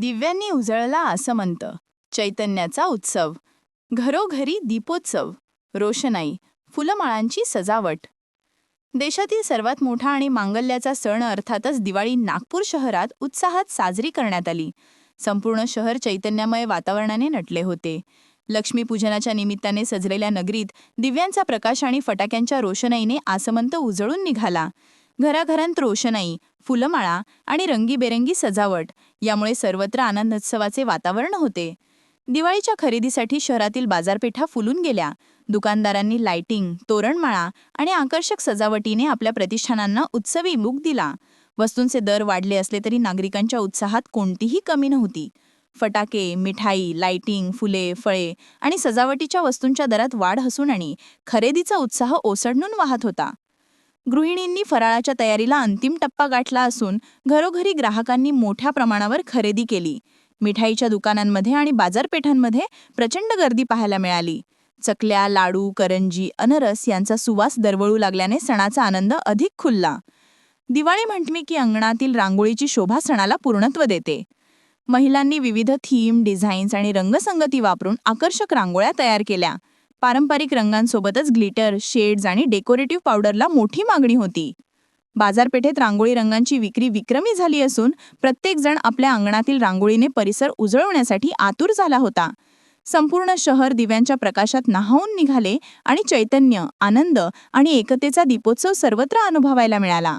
दिव्यांनी उजळला आसमंत चैतन्याचा उत्सव. घरोघरी दीपोत्सव. रोषणाई. फुलमाळांची सजावट. देशातील सर्वात मोठा आणि मांगल्याचा सण अर्थातच दिवाळी नागपूर शहरात उत्साहात साजरी करण्यात आली. संपूर्ण शहर चैतन्यमय वातावरणाने नटले होते. लक्ष्मीपूजनाच्या निमित्ताने सजलेल्या नगरीत दिव्यांचा प्रकाश आणि फटाक्यांच्या रोषणाईने आसमंत उजळून निघाला. घराघरांत रोषणाई फुलमाळा आणि रंगीबेरंगी सजावट यामुळे सर्वत्र आनंदोत्सवाचे वातावरण होते. दिवाळीच्या खरेदीसाठी शहरातील बाजारपेठा फुलून गेल्या. दुकानदारांनी लाइटिंग तोरणमाळा आणि आकर्षक सजावटीने आपल्या प्रतिष्ठानांना उत्सवी मुख दिला. वस्तूंचे दर वाढले असले तरी नागरिकांच्या उत्साहात कोणतीही कमी नव्हती. फटाके मिठाई लाइटिंग फुले फळे आणि सजावटीच्या वस्तूंच्या दरात वाढ हसून आणि खरेदीचा उत्साह ओसंडून वाहत होता. गृहिणींनी फराळाच्या तयारीला अंतिम टप्पा गाठला असून घरोघरी ग्राहकांनी मोठ्या प्रमाणावर खरेदी केली. मिठाईच्या दुकानांमध्ये आणि बाजारपेठांमध्ये प्रचंड गर्दी पाहायला मिळाली. चकल्या लाडू करंजी अनरस यांचा सुवास दरवळू लागल्याने सणाचा आनंद अधिक खुलला. दिवाळी म्हटली की अंगणातील रांगोळीची शोभा सणाला पूर्णत्व देते. महिलांनी विविध थीम डिझाईन्स आणि रंगसंगती वापरून आकर्षक रांगोळ्या तयार केल्या. पारंपरिक रंगांसोबतच ग्लिटर शेड्स आणि डेकोरेटिव्ह पावडरला मोठी मागणी होती. बाजारपेठेत रांगोळी रंगांची विक्री विक्रमी झाली असून प्रत्येकजण आपल्या अंगणातील रांगोळीने परिसर उजळवण्यासाठी आतुर झाला होता. संपूर्ण शहर दिव्यांच्या प्रकाशात नाहून निघाले आणि चैतन्य आनंद आणि एकतेचा दीपोत्सव सर्वत्र अनुभवायला मिळाला.